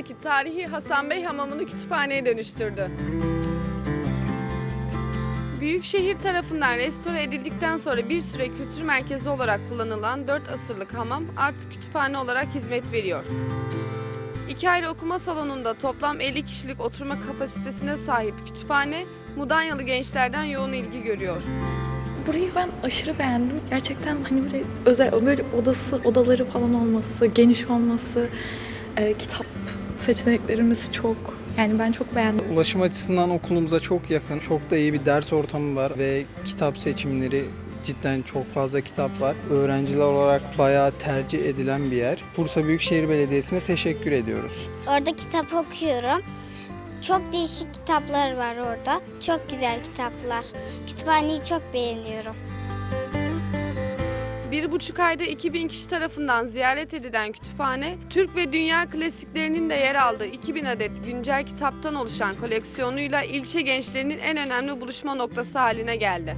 Kavaklı'daki tarihi Hasan Bey Hamamı'nı kütüphaneye dönüştürdü. Büyükşehir tarafından restore edildikten sonra bir süre kültür merkezi olarak kullanılan 4 asırlık hamam artık kütüphane olarak hizmet veriyor. İki ayrı okuma salonunda toplam 50 kişilik oturma kapasitesine sahip kütüphane, Mudanyalı gençlerden yoğun ilgi görüyor. Burayı ben aşırı beğendim. Gerçekten hani böyle özel böyle odası, odaları falan olması, geniş olması, e, kitap seçeneklerimiz çok. Yani ben çok beğendim. Ulaşım açısından okulumuza çok yakın. Çok da iyi bir ders ortamı var ve kitap seçimleri cidden çok fazla kitap var. Öğrenciler olarak bayağı tercih edilen bir yer. Bursa Büyükşehir Belediyesi'ne teşekkür ediyoruz. Orada kitap okuyorum. Çok değişik kitaplar var orada. Çok güzel kitaplar. Kütüphaneyi çok beğeniyorum. Bir buçuk ayda 2000 kişi tarafından ziyaret edilen kütüphane, Türk ve dünya klasiklerinin de yer aldığı 2000 adet güncel kitaptan oluşan koleksiyonuyla ilçe gençlerinin en önemli buluşma noktası haline geldi.